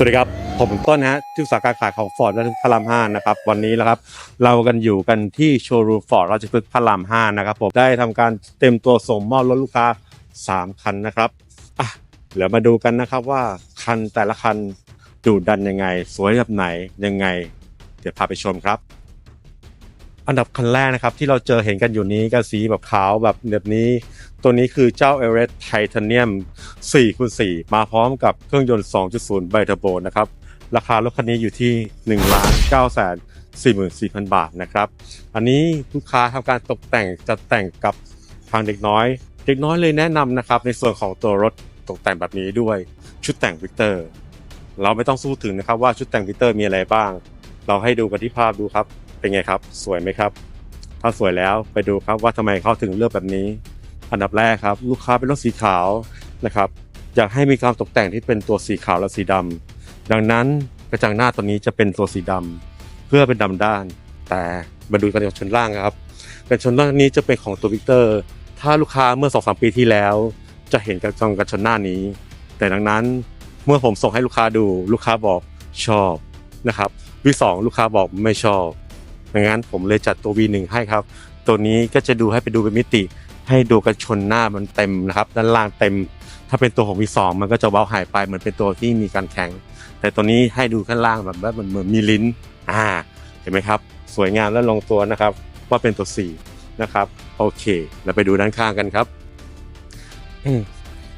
สวัสดีครับ ผมต้นนะฮะที่ปรึกษากาขายของฟอร์ดราชพฤกษ์พระรามห้านะครับ วันนี้แล้วครับ เรากันอยู่กันที่โชว์รูมฟอร์ดราชพฤกษ์พระรามห้านะครับผมได้ทำการเต็มตัวส่งมอบรถลูกค้า 3 คันนะครับอะเดี๋ยวมาดูกันนะครับว่าคันแต่ละคันดูดันยังไง สวยแบบไหนยังไง เดี๋ยวพาไปชมครับ อันดับคันแรกนะครับที่เราเจอเห็นกันอยู่นี้ก็สีแบบขาวแบบแบบนี้ ตัวนี้คือเจ้า e v e r e s t Titanium 4คูณ4มาพร้อมกับเครื่องยนต์ 2.0 ไบเทอร์โบนะครับ ราคารถคันนี้อยู่ที่1ล้าน9แสน44,000 บาทนะครับ อันนี้ลูกค้าทำการตกแต่งจัดแต่งกับทางเด็กน้อย เด็กน้อยเลยแนะนำนะครับ ในส่วนของตัวรถตกแต่งแบบนี้ด้วยชุดแต่งวิกเตอร์ เราไม่ต้องสู้ถึงนะครับว่าชุดแต่งวิกเตอร์มีอะไรบ้าง เราให้ดูกันที่ภาพดูครับ เป็นไงครับ สวยไหมครับ ถ้าสวยแล้วไปดูครับว่าทำไมเขาถึงเลือกแบบนี้ อันดับแรกครับ ลูกค้าเป็นรถสีขาวนะครับอยากให้มีการตกแต่งที่เป็นตัวสีขาวและสีดำดังนั้นกระจังหน้าตัวนี้จะเป็นตัวสีดำเพื่อเป็นดำด้าน แต่มาดูกันกับชนล่างครับกันชนล่างนี้จะเป็นของตัววิกเตอร์ ถ้าลูกค้าเมื่อ2อสปีที่แล้ว จะเห็นกระจังกันชนหน้านี้ แต่ดังนั้นเมื่อผมส่งให้ลูกค้าดูลูกค้าบอกชอบนะครับวีสองลูกค้าบอกไม่ชอบดังนั้นผมเลยจัดตัว V1 ให้ครับ ตัวนี้ก็จะดูให้ไปดูเป็นมิติ ให้ดูกันชนหน้ามันเต็มนะครับด้านล่างเต็ม ถ้าเป็นตัวของ V2 มันก็จะเว้าหายไปเหมือนเป็นตัวที่มีการแข็ง แต่ตัวนี้ให้ดูข้างล่างแบบว่ามันเหมือนมีลิ้นอ่าเห็นไหมครับ สวยงามและลงตัวนะครับ ว่าเป็นตัว 4 นะครับ โอเค เราไปดูด้านข้างกันครับ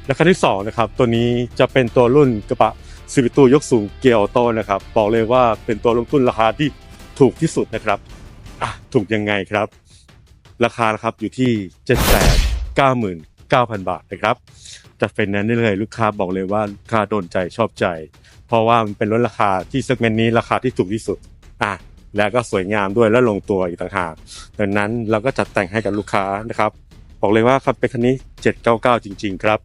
และคันที่สองนะครับตัวนี้จะเป็นตัวรุ่นกระบะซีวิตูยกสูงเกียร์ออโต้นะครับ บอกเลยว่าเป็นตัวลงทุนราคาที่ถูกที่สุดนะครับถูกยังไงครับ ราคานะครับอยู่ที่ 799,000 บาทนะครับจะเป็นนั้นได้เลยลูกค้าบอกเลยว่าลูกค้าโดนใจชอบใจ เพราะว่ามันเป็นรถราคาที่เซกเมนต์นี้ราคาที่ถูกที่สุดอะแล้วก็สวยงามด้วยและลงตัวอีกต่างหากดังนั้นเราก็จัดแต่งให้กับลูกค้านะครับบอกเลยว่าครับเป็นคันนี้ 799 จริง ๆ ครับ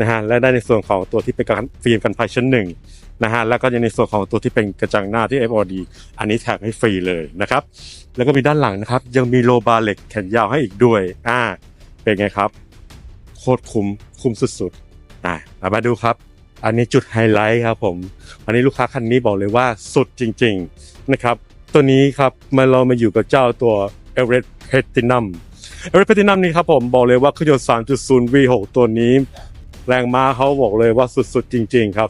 นะฮะและได้ในส่วนของตัวที่เป็นการฟิล์มกันไฟชั้นหนึ่ง นะฮะแล้วก็ยังในส่วนของตัวที่เป็นกระจังหน้าที่ FOD อันนี้แถมให้ฟรีเลยนะครับแล้วก็มีด้านหลังนะครับ ยังมีโลบาร์เหล็กแขนยาวให้อีกด้วยอ่าเป็นไงครับ โคตรคุ้มคุ้มสุดๆอ่ามาดูครับ อันนี้จุดไฮไลท์ครับผมอันนี้ลูกค้าคันนี้บอกเลยว่าสุดจริง ๆนะครับ ตัวนี้ครับมาเรามาอยู่กับเจ้าตัว e v e r e s t Platinum e v e r e s t Platinum นี่ครับผมบอกเลยว่าเครื่องยนต์ 3.0 V6 ตัวนี้ แรงม้าเขาบอกเลยว่าสุดๆ จริง ๆ ครับ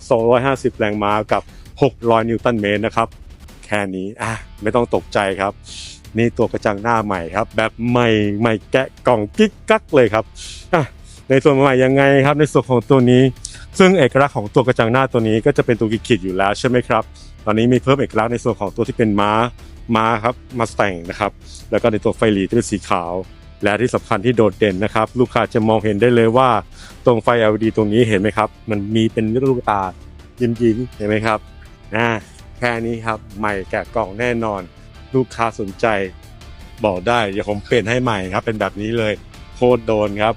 250 แรงม้ากับ 600 นิวตันเมตรนะครับ แค่นี้อะไม่ต้องตกใจครับ นี่ตัวกระจังหน้าใหม่ครับ แบบใหม่ใหม่แกะกล่องกิ๊กกักเลยครับอะในส่วนใหม่ยังไงครับ ในส่วนของตัวนี้ ซึ่งเอกลักษณ์ของตัวกระจังหน้าตัวนี้ก็จะเป็นตัวขีดๆอยู่แล้วใช่ไหมครับ ตอนนี้มีเพิ่มเอกลักษณ์ในส่วนของตัวที่เป็นม้าม้าครับมาสแต่งนะครับ แล้วก็ในตัวไฟหลีที่เป็นสีขาว และที่สำคัญที่โดดเด่นนะครับ ลูกค้าจะมองเห็นได้เลยว่า ตรงไฟ LED ตรงนี้เห็นไหมครับ มันมีเป็นลูกตายิ้มยิ้มๆเห็นไหมครับนะแค่นี้ครับใหม่แกะกล่องแน่นอน ลูกค้าสนใจ บอกได้เดี๋ยวผมเปลี่ยนให้ใหม่ครับ เป็นแบบนี้เลยโคตรโดนครับ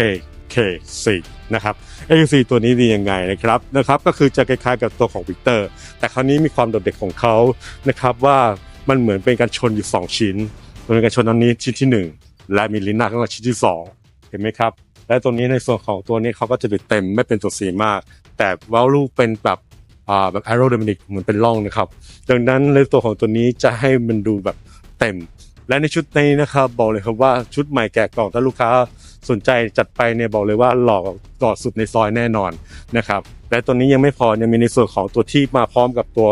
AK4 นะครับ AK4 ตัวนี้ดียังไงนะครับนะครับ ก็คือจะคล้ายๆกับตัวของวิกเตอร์ แต่คราวนี้มีความโดดเด่นของเขานะครับว่ามันเหมือนเป็นการชนอยู่ 2 ชิ้นมันเป็นการชนอันนี้ชิ้นที่ 1 และมีลิ้นหน้าข้างหลังชิ้นที่ 2 เห็นไหมครับ และตัวนี้ในส่วนของตัวนี้เขาก็จะดูเต็มไม่เป็นตัวสีมาก แต่วาลูเป็นแบบอ่าแบบแอโร d y ด a มิกเหมือนเป็นร่องนะครับ ดังนั้นในตัวของตัวนี้จะให้มันดูแบบเต็ม และในชุดนี้นะครับบอกเลยครับว่าชุดใหม่แกะกล่องถ้าลูกค้าสนใจจัดไปเนี่ยบอกเลยว่าหล่อหล่อสุดในซอยแน่นอนนะครับและตัวนี้ยังไม่พอยังมีในส่วนของตัวที่มาพร้อมกับตัว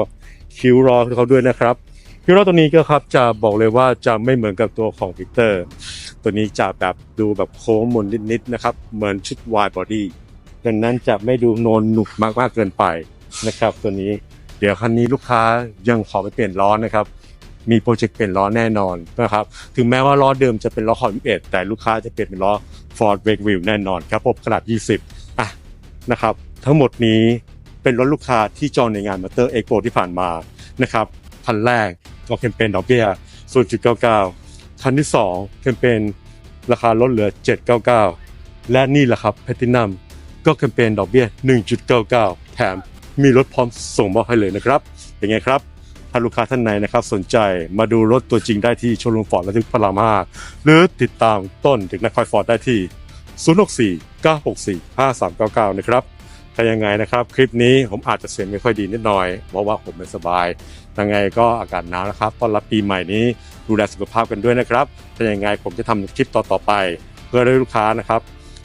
คิวรอเขาด้วยนะครับ คิวรอตัวนี้ก็ครับจะบอกเลยว่าจะไม่เหมือนกับตัวของวิกเตอร์ตัวนี้จะแบบดูแบบโค้งมนนิดๆนะครับ เหมือนชุดวายบอดี้ดังนั้นจะไม่ดูโนนหนุกมากๆเกินไปนะครับ ตัวนี้เดี๋ยวคันนี้ลูกค้ายังขอไปเปลี่ยนล้อนะครับ มีโปรเจกต์เปลี่ยนล้อแน่นอนนะครับ ถึงแม้ว่าล้อเดิมจะเป็นล้อขอบ21แต่ลูกค้าจะเปลี่ยนเป็นล้อ Ford w a g e Wheel แน่นอนครับผมขนาด 20อะนะครับ ทั้งหมดนี้เป็นรถลูกค้าที่จองในงานม o เตอร์เอ็กโปที่ผ่านมานะครับคันแรก ก็แคมเปญดอกเบี้ย 0.99 คันที่ 2 แคมเปญราคาลดเหลือ 799 และนี่แหละครับแพทินัมก็แคมเปญดอกเบี้ย 1.99 แถมมีรถพร้อมส่งมอบให้เลยนะครับเป็นไงครับถ้าลูกค้าท่านไหนนะครับสนใจมาดูรถตัวจริงได้ที่โชว์รูมฟอร์ดและที่พระรามห้าหรือติดตามต้นถึงนักคอยฟอร์ดได้ที่ 064 964 5399 นะครับ ถ้ายังไงนะครับ คลิปนี้ผมอาจจะเสียงไม่ค่อยดีนิดหน่อย เพราะว่าผมไม่สบาย ยังไงก็อากาศหนาวนะครับต้อนรับปีใหม่นี้ดูแลสุขภาพกันด้วยนะครับถ้ายังไงผมจะทำคลิปต่อๆไป เพื่อให้ลูกค้านะครับ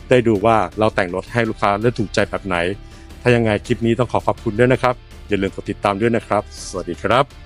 ได้ดูว่าเราแต่งรถให้ลูกค้าได้ถูกใจแบบไหน ถ้ายังไงคลิปนี้ต้องขอขอบคุณด้วยนะครับ อย่าลืมกดติดตามด้วยนะครับ สวัสดีครับ